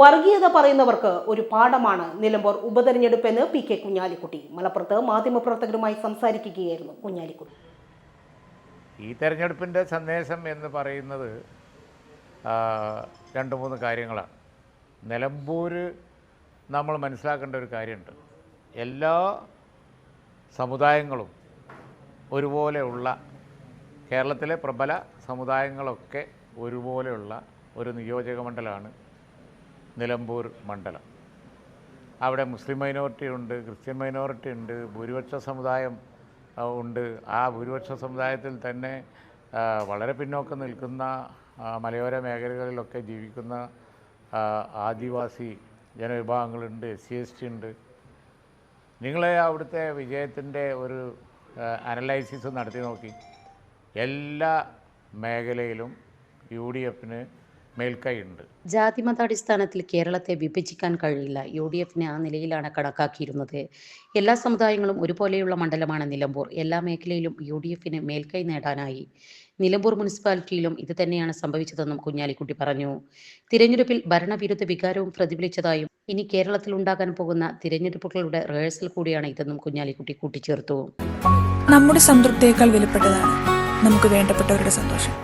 വർഗീയത പറയുന്നവർക്ക് ഒരു പാഠമാണ് നിലമ്പൂർ ഉപതെരഞ്ഞെടുപ്പെന്ന് പി കെ കുഞ്ഞാലിക്കുട്ടി. മലപ്പുറത്ത് മാധ്യമപ്രവർത്തകരുമായി സംസാരിക്കുകയായിരുന്നു കുഞ്ഞാലിക്കുട്ടി. ഈ തെരഞ്ഞെടുപ്പിന്റെ സന്ദേശം എന്ന് പറയുന്നത് രണ്ട് മൂന്ന് കാര്യങ്ങളാണ്. നിലമ്പൂർ നമ്മൾ മനസ്സിലാക്കേണ്ട ഒരു കാര്യമുണ്ട്. എല്ലാ സമുദായങ്ങളും ഒരുപോലെയുള്ള കേരളത്തിലെ പ്രബല സമുദായങ്ങളൊക്കെ ഒരുപോലെയുള്ള ഒരു നിയോജക മണ്ഡലമാണ് നിലമ്പൂർ മണ്ഡലം. അവിടെ മുസ്ലിം മൈനോറിറ്റി ഉണ്ട് ക്രിസ്ത്യൻ മൈനോറിറ്റി ഉണ്ട് ഭൂരിപക്ഷ സമുദായം ഉണ്ട്. ആ ഭൂരിപക്ഷ സമുദായത്തിൽ തന്നെ വളരെ പിന്നോക്കം നിൽക്കുന്ന മലയോര മേഖലകളിലൊക്കെ ജീവിക്കുന്ന ആദിവാസി ജനവിഭാഗങ്ങളുണ്ട് എസ് സി എസ് ടി ഉണ്ട്. നിങ്ങളെ അവിടുത്തെ വിജയത്തിന്റെ ഒരു അനലൈസിസ് നടത്തി നോക്കി. എല്ലാ മേഖലയിലും യു ഡി എഫിന് മേൽക്കൈയുണ്ട്. ജാതിമതാടിസ്ഥാനത്തിൽ കേരളത്തെ വിഭജിക്കാൻ കഴിയില്ല. യു ഡി എഫിനെ ആ നിലയിലാണ് കണക്കാക്കിയിരുന്നത്. എല്ലാ സമുദായങ്ങളും ഒരുപോലെയുള്ള മണ്ഡലമാണ് നിലമ്പൂർ. എല്ലാ മേഖലയിലും യു ഡി എഫിന് മേൽക്കൈ നേടാനായി. നിലമ്പൂർ മുനിസിപ്പാലിറ്റിയിലും ഇത് തന്നെയാണ് സംഭവിച്ചതെന്നും കുഞ്ഞാലിക്കുട്ടി പറഞ്ഞു. തിരഞ്ഞെടുപ്പിൽ ഭരണവിരുദ്ധ വികാരവും പ്രതിഫലിച്ചതായും ഇനി കേരളത്തിൽ ഉണ്ടാകാൻ പോകുന്ന തിരഞ്ഞെടുപ്പുകളുടെ റിഹേഴ്സൽ കൂടിയാണ് ഇതെന്നും കുഞ്ഞാലിക്കുട്ടി കൂട്ടിച്ചേർത്തു. നമ്മുടെ സംതൃപ്തിയേക്കാൾ വിലപ്പെട്ടതാണ്. നമുക്ക് വേണ്ടപ്പെട്ടവരുടെ സന്തോഷം.